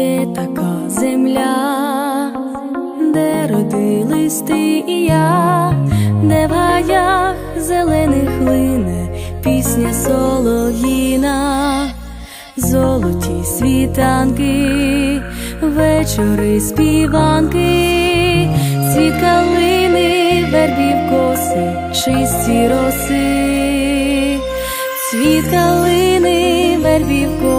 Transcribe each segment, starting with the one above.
Є така земля, де родились ти і я, де в гаях зелених лине пісня солов'їна, золоті світанки, вечори співанки, світ калини, вербів коси, чисті роси, світ калини, вербів коси,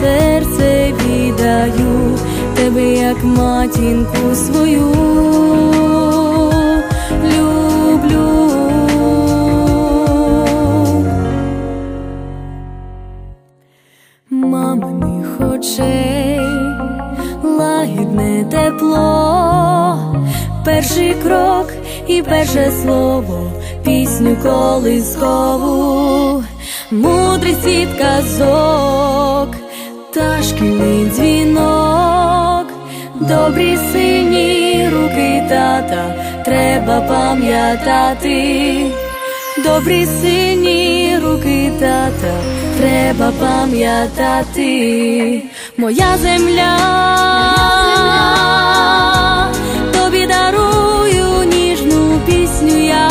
серце віддаю, тебе як матінку свою. Люблю. маминих очей, лагідне тепло, перший крок і перше слово, пісню колискову, мудрий світ казок, та дзвінок, добрі сині руки тата, треба пам'ятати. Добрі сині руки тата, треба пам'ятати, моя земля, тобі дарую ніжну пісню я,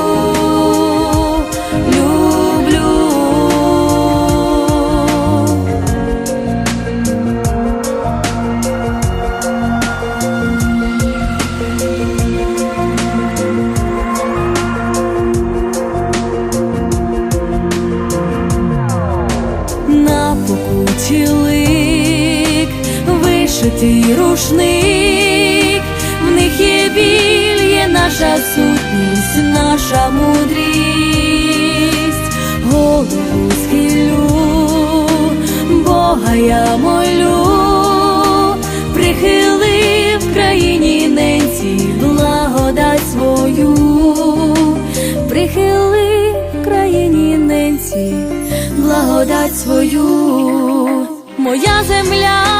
Вишитий рушник, в них є біль, є наша сутність, наша мудрість, голову схилю, Бога я молю, прихили в країні ненці благодать свою, прихили в країні ненці благодать свою, моя земля,